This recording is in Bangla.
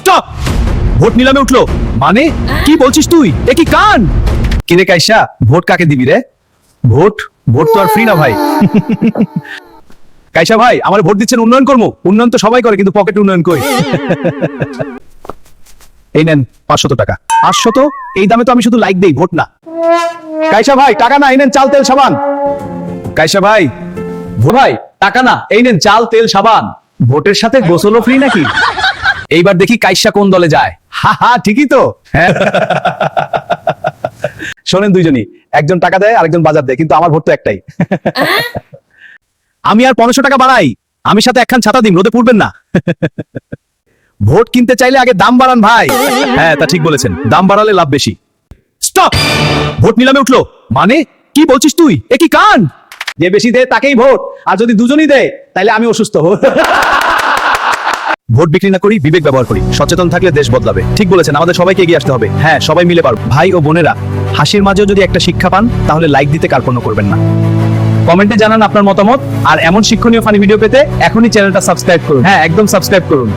স্টপ ভোট নিলামে উঠল। মানে? কি বলছিস তুই? এ কি কান? কিরে কাইসা ভোট কাকে দিবি রে? ভোট? ভোট তো আর ফ্রি না ভাই। কাইসা ভাই আমার ভোট দিচ্ছেন উন্নয়ন কর্ম। উন্নয়ন তো সবাই করে কিন্তু পকেট উন্নয়ন কই? এই নেন পাঁচশত টাকা। পাঁচশত? এই দামে তো আমি শুধু লাইক দেই ভোট না। কাইসা ভাই টাকা না এই নেন চাল তেল সাবান। কাইসা ভাই ভো ভাই টাকা না এই নেন চাল তেল সাবান। ভোটের সাথে গোসলও ফ্রি নাকি? এইবার দেখি কাইসা কোন দলে যায়। হা হা ঠিকই তো। হ্যাঁ। শোনেন দুইজনই একজন টাকা দেয় আরেকজন বাজার দেয় কিন্তু আমার ভোট তো একটাই। আমি আর পনেরোশো টাকা বাড়াই আমি সাথে একখান ছাতা দিন রোদে পড়বেন না। ভোট কিনতে চাইলে আগে দাম বাড়ান ভাই। হ্যাঁ তা ঠিক বলেছেন দাম বাড়ালে লাভ বেশি। স্টপ! ভোট নিলামে উঠল। মানে? কি বলছিস তুই? এ কি কান? যে বেশি দেয় তাকেই ভোট। আর যদি দুজনই দেয় তাহলে আমি অসুস্থ। ভোট বিক্রি না করি, বিবেক ব্যবহার করি। সচেতন থাকলে দেশ বদলাবে। ঠিক বলেছেন, আমাদের সবাইকে এগিয়ে আসতে হবে। হ্যাঁ সবাই মিলে পারব ভাই ও বোনেরা, হাসির মাঝেও যদি একটা শিক্ষা পান, তাহলে লাইক দিতে কার্পণ্য করবেন না। কমেন্টে জানান আপনার মতামত। আর এমন শিক্ষণীয় ফানি ভিডিও পেতে এখনই চ্যানেলটা সাবস্ক্রাইব করুন। হ্যাঁ একদম সাবস্ক্রাইব করুন।